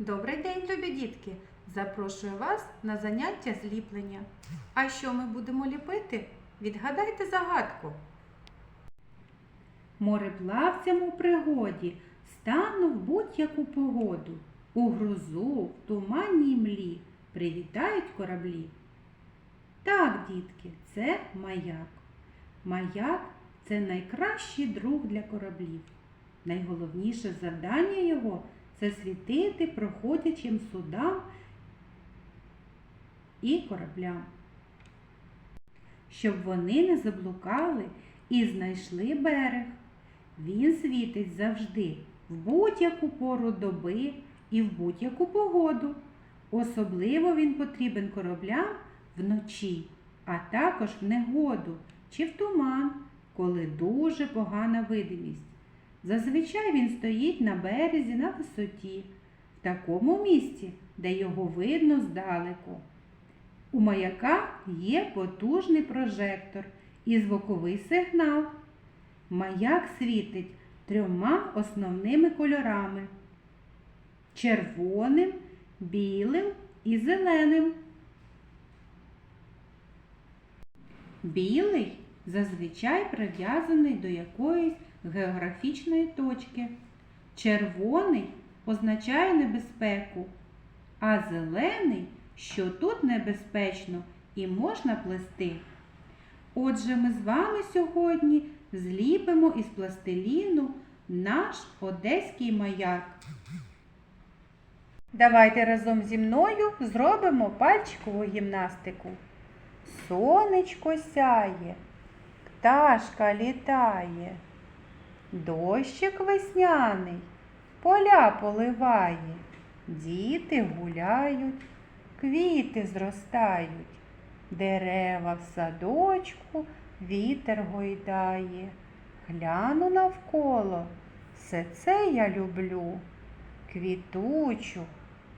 Добрий день, любі дітки! Запрошую вас на заняття зліплення. А що ми будемо ліпити? Відгадайте загадку. Мореплавцям у пригоді стану в будь-яку погоду. У грозу, в туманній млі привітають кораблі. Так, дітки, це маяк. Маяк це найкращий друг для кораблів. Найголовніше завдання його це світити проходячим судам і кораблям, щоб вони не заблукали і знайшли берег. Він світить завжди, в будь-яку пору доби і в будь-яку погоду. Особливо він потрібен кораблям вночі, а також в негоду чи в туман, коли дуже погана видимість. Зазвичай він стоїть на березі на висоті, в такому місці, де його видно здалеку. У маяка є потужний прожектор і звуковий сигнал. Маяк світить трьома основними кольорами червоним, білим і зеленим. Білий зазвичай прив'язаний до якоїсь географічної точки. Червоний означає небезпеку, а зелений, що тут небезпечно і можна плести. Отже, ми з вами сьогодні зліпимо із пластиліну наш одеський маяк. Давайте разом зі мною зробимо пальчикову гімнастику. Сонечко сяє, пташка літає, дощик весняний, поля поливає, діти гуляють, квіти зростають, дерева в садочку вітер гойдає. Гляну навколо, все це я люблю, квітучу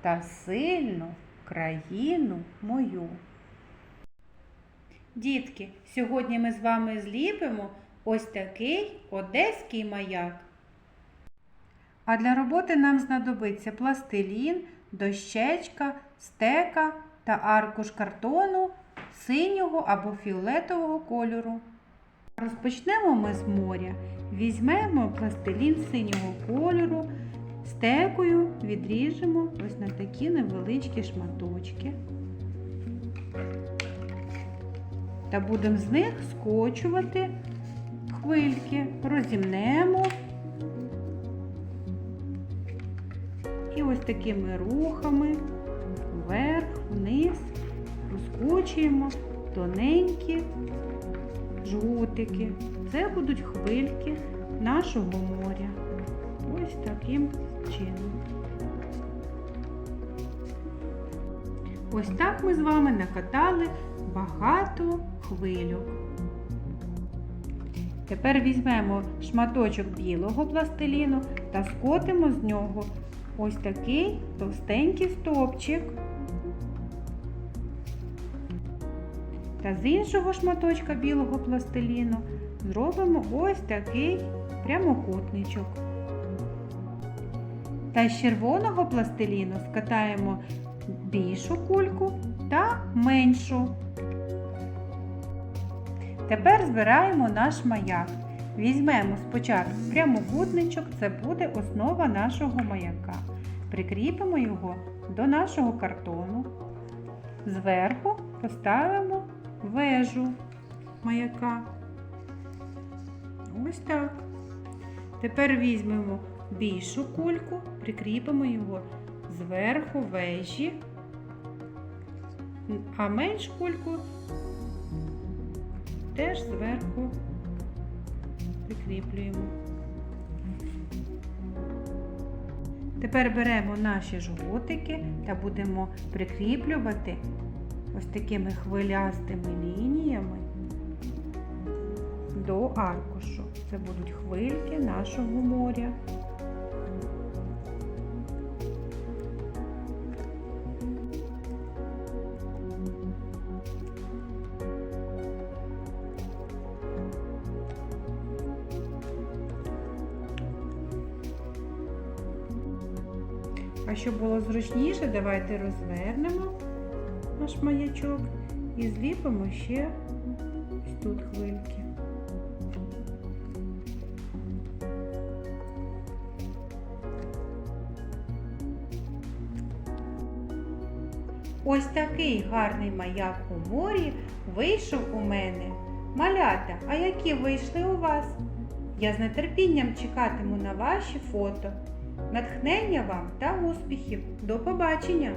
та сильну країну мою. Дітки, сьогодні ми з вами зліпимо ось такий одеський маяк. А для роботи нам знадобиться пластилін, дощечка, стека та аркуш картону синього або фіолетового кольору. Розпочнемо ми з моря. Візьмемо пластилін синього кольору, стекою відріжемо ось на такі невеличкі шматочки. Та будемо з них скочувати хвильки, розімнемо. І ось такими рухами вверх, вниз розкочуємо тоненькі жгутики. Це будуть хвильки нашого моря. Ось таким чином. Ось так ми з вами накатали багато хвильок. Тепер візьмемо шматочок білого пластиліну та скотимо з нього ось такий товстенький стовпчик. Та з іншого шматочка білого пластиліну зробимо ось такий прямокутничок. Та з червоного пластиліну скатаємо більшу кульку та меншу. Тепер збираємо наш маяк. Візьмемо спочатку прямокутничок, це буде основа нашого маяка. Прикріпимо його до нашого картону. Зверху поставимо вежу маяка. Ось так. Тепер візьмемо більшу кульку, прикріпимо його зверху вежі, а меншу кульку теж зверху прикріплюємо. Тепер беремо наші жгутики та будемо прикріплювати ось такими хвилястими лініями до аркушу. Це будуть хвильки нашого моря. А щоб було зручніше, давайте розвернемо наш маячок і зліпимо ще ось тут хвильки. Ось такий гарний маяк у морі вийшов у мене. Малята, а які вийшли у вас? Я з нетерпінням чекатиму на ваші фото. Натхнення вам та успіхів. До побачення!